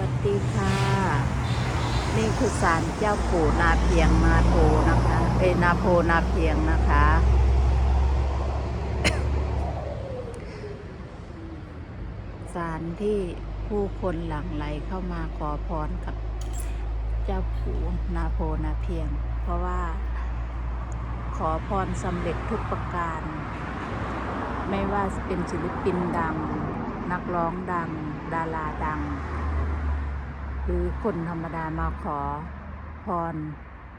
วัสดีค่ะ นี่คือศาลเจ้าปู่นาเพียงนาโพนะคะเอยนาโพนาเพียงนะคะ ศาลที่ผู้คนหลั่งไหลเข้ามาขอพรกับเจ้าปู่นาโพนาเพียง เพราะว่าขอพรสำเร็จทุกประการ ไม่ว่าเป็นศิลปินดัง นักร้องดัง ดาราดัง หรือคนธรรมดามาขอพร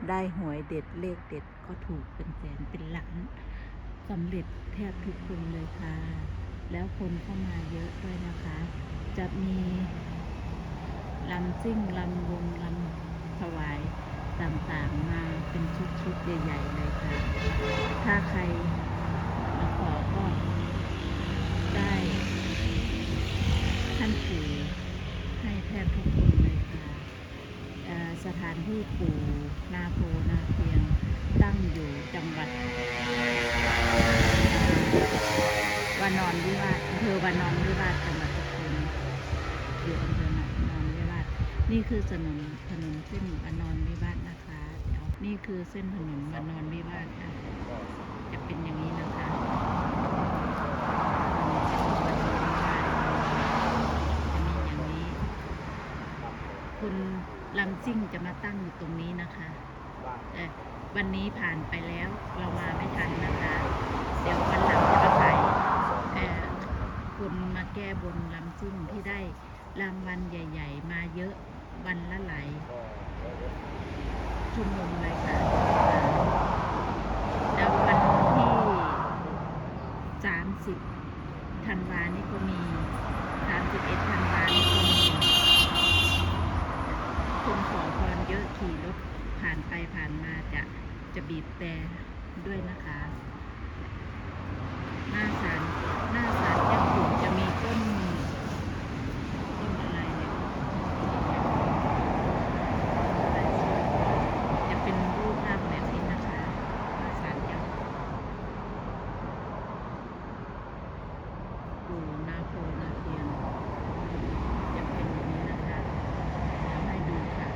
ได้หวยเด็ดเลขเด็ดก็ถูกเป็นแสนเป็นล้านสำเร็จแทบทุกคนเลยค่ะ แล้วคนเข้ามาเยอะด้วยนะคะ จะมีลำซิ่งลำวงลำถวายต่างๆมาเป็นชุดๆใหญ่ๆเลยค่ะ ถ้าใครมาขอก็ได้ท่านปู่ให้แทบทุกคนเลยค่ะเอ่อ สถานที่ปู่นาโพนาเพียงตั้งอยู่จังหวัดวานอนวิวาสอำเภอวานอนวิวาสจังหวัดสกลอยู่อำเภอนอนวิวาสนี่คือถนนถนนเส้นวานอนวิวาสนะคะนี่คือเส้นถนนวานอนวิวาสนะจะเป็นอย่างนี้นะคะจะมีอย่างนี้คุณ ลำซิ่งจะมาตั้งอยู่ตรงนี้นะคะแต่วันนี้ผ่านไปแล้วเรามาไม่ทันนะคะ เดี๋ยววันหลังจะมาถ่ายเอ่อคุณมาแก้บนลำซิ่งที่ได้รางวัลใหญ่ ๆ มาเยอะวันละหลายชั่วโมงเลยค่ะแล้ววันที่สามสิบธันวานี่ก็มีสามสิบเอ็ดธันวานี่ก็มี คนขอพรเยอะขี่รถผ่านไปผ่านมาจะจะบีบแต่ด้วยนะคะหน้าสาลหน้าศาลเจ้าปู่จะมีต้นต้นอะไรเนี่ยจะเป็นรูปภาพแบบนี้นะคะหน้าศาลเจ้าปู่นาโพนาเพียงจะเป็นอย่างนี้นะคะเดี๋ยวให้ดูค่ะ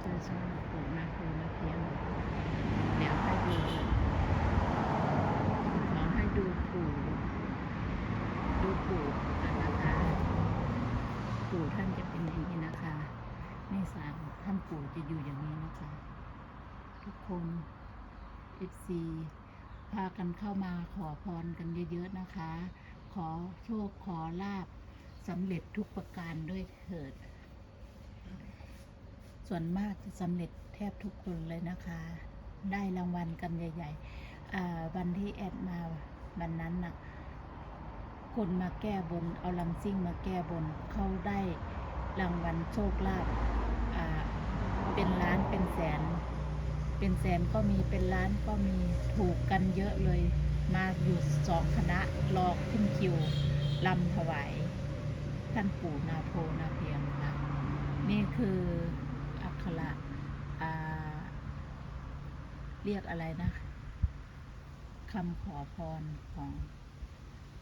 เจอชอบปู่นาโพนาเพียง เดี๋ยวให้ดู ขอให้ดูปู่ ดู ปู่นะคะปู่ท่านจะเป็นอย่างนี้นะคะในศาลท่านปู่จะอยู่อย่างนี้นะคะ ทุกคนเอฟซีพากันเข้ามาขอพรกันเยอะๆนะคะ ขอโชคขอลาบสำเร็จทุกประการด้วยเถิด ส่วนมากจะสำเร็จแทบทุกคนเลยนะคะ ได้รางวัลกันใหญ่ๆวันที่แอดมาวันนั้นน่ะ คนมาแก้บน เอาลำซิ่งมาแก้บน เขาได้รางวัลโชคลาภเป็นล้านเป็นแสน เป็นแสนก็มีเป็นล้านก็มีถูกกันเยอะเลย มาอยู่สองคณะรอขึ้นคิวลำถวายท่านปู่นาโพนาเพียงค่ะนี่คืออักขระเรียกอะไรนะคำขอพรของ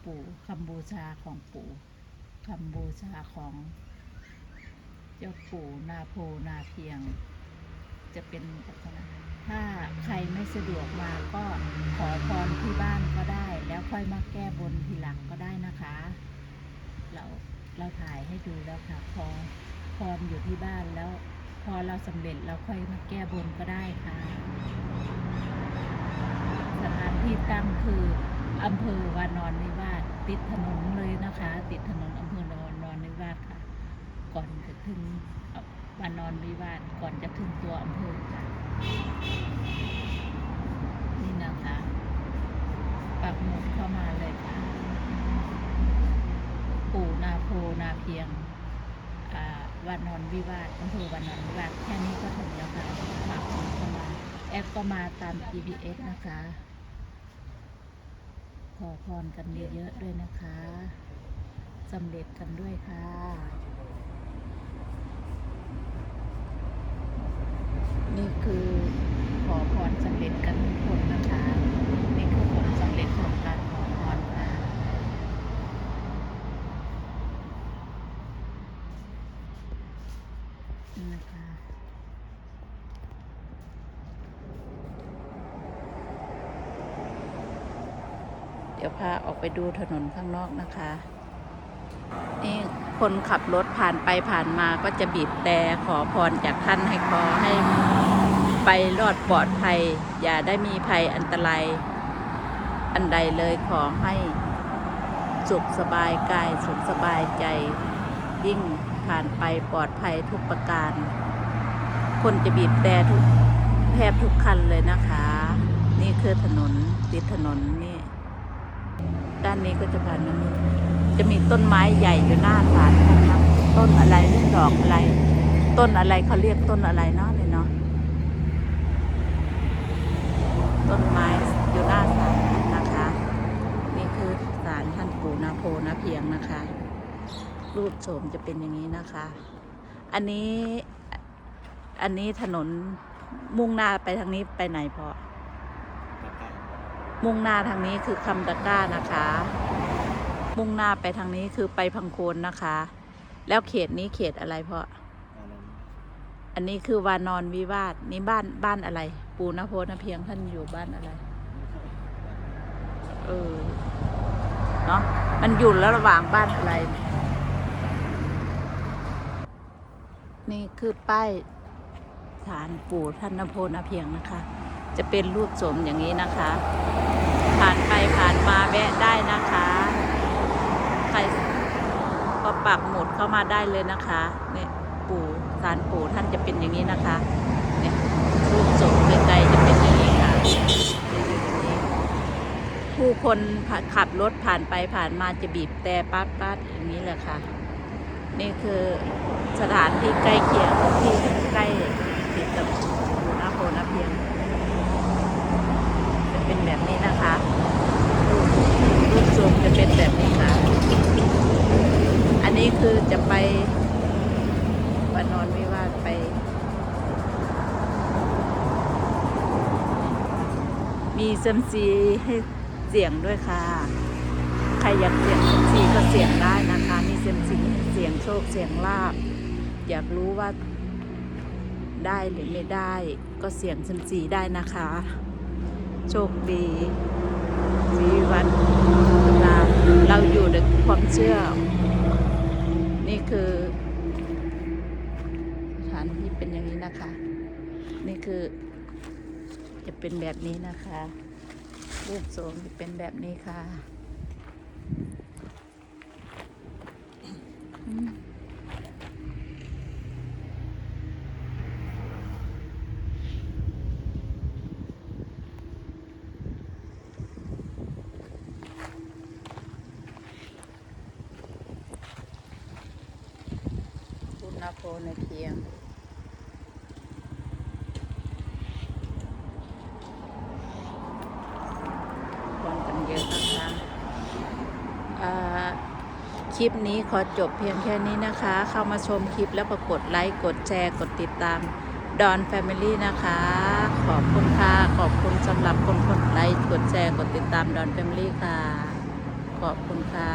ปู่คำบูชาของปู่คำบูชาของ เจ้าปู่นาโพนาเพียง จะเป็นลักษณะถ้าใครไม่สะดวกมาก็ขอพรที่บ้านก็ได้ แล้วค่อยมาแก้บนทีหลังก็ได้นะคะ เราเราถ่ายให้ดูแล้วค่ะพอพรอยู่ที่บ้านแล้ว พอเราสำเร็จเราค่อยมาแก้บนก็ได้ค่ะ สถานที่ตั้งคืออำเภอวานอนนิวา ติดถนนเลยนะคะ ติดถนนอำเภอวานอนนิวาสค่ะ ก่อนจะถึงวานอนนิวาสก่อนจะถึงตัวอำเภอค่ะ นี่นะคะปักหมุดเข้ามาเลยค่ะ ปู่นาโพนาเพียงอ่าวานอนวิวาสอำเภอวานอนวิวาสแค่นี้ก็ถึงแล้วค่ะปักเข้ามาแอปก็มาตาม GPS นะคะ ขอพรกันเยอะๆด้วยนะคะสำเร็จกันด้วยค่ะนี่คือขอพรสำเร็จกันทุกคนนะคะ นี่คือผลสำเร็จของการขอพรค่ะ นี่นะคะ เดี๋ยวพาออกไปดูถนนข้างนอกนะคะ นี่คนขับรถผ่านไปผ่านมาก็จะบีบแต่ขอพรจากท่านให้ขอให้ไปรอดปลอดภัย อย่าได้มีภัยอันตรายอันใดเลยขอให้สุขสบายกายสุขสบายใจ ยิ่งผ่านไปปลอดภัยทุกประการ คนจะบีบแต่ทุกแทบทุกคันเลยนะคะ นี่คือถนนติดถนน ด้านนี้ก็จะผ่านมานี่จะมีต้นไม้ใหญ่อยู่หน้าศาลนะครับ ต้นอะไรเรื่องดอกอะไร ต้นอะไรเขาเรียกต้นอะไรเนาะเนี่ยเนาะต้นไม้อยู่หน้าศาลนะคะ นี่คือศาลท่านปู่นาโพนาเพียงนะคะ รูปโฉมจะเป็นอย่างนี้นะคะ อันนี้อันนี้ถนนมุ่งหน้าไปทางนี้ไปไหนพอ มุ่งหน้าทางนี้คือคำตะก้านะคะ มุ่งหน้าไปทางนี้คือไปพังโคนนะคะ แล้วเขตนี้เขตอะไรเพราะ อันนี้คือวานอนวิวาสนี่บ้านบ้านอะไร ปูนโพนเพียงท่านอยู่บ้านอะไร เออ เนาะมันอยู่แล้วระหว่างบ้านอะไร นี่คือป้ายฐานปู่ท่านนโพนเพียงนะคะ จะเป็นรูปโสมอย่างนี้นะคะ ผ่านไปผ่านมาแวะได้นะคะใครก็ปักหมุดเข้ามาได้เลยนะคะเนี่ยปู่สารปู่ท่านจะเป็นอย่างนี้นะคะเนี่ยรูปโสมไกลๆจะเป็นอย่างนี้ค่ะผู้คนขับรถผ่านไปผ่านมาจะบีบแต่ปัดปัดๆอย่างนี้แหละค่ะ นี่คือสถานที่ใกล้เคียงที่ใกล้ติดกับปู่นาโพนาเพียง จะเป็นแบบนี้นะคะรูปรูปทรงจะเป็นแบบนี้ค่ะ อันนี้คือจะไปวานอนวิวาสไป มีเซมซีให้เสียงด้วยค่ะ ใครอยากเสียงเซมซีก็เสียงได้นะคะ มีเซมซีเสียงโชคเสียงลาบ อยากรู้ว่าได้หรือไม่ได้ก็เสียงเซมซีได้นะคะ โชคดีชีวิตเราเราอยู่ในความเชื่อ นี่คือสถานที่เป็นอย่างนี้นะคะ นี่คือ จะเป็นแบบนี้นะคะ รูปทรงจะเป็นแบบนี้ค่ะคุณนาโพในเพียง คนกันเยอะนะคะอ่า คลิปนี้ขอจบเพียงแค่นี้นะคะ เข้ามาชมคลิปแล้วก็กดไลค์ กดแชร์ กดติดตามดอนแฟมิลี่นะคะ ขอบคุณค่ะ ขอบคุณสำหรับคนกดไลค์ กดแชร์ กดติดตามดอนแฟมิลี่ค่ะ ขอบคุณค่ะ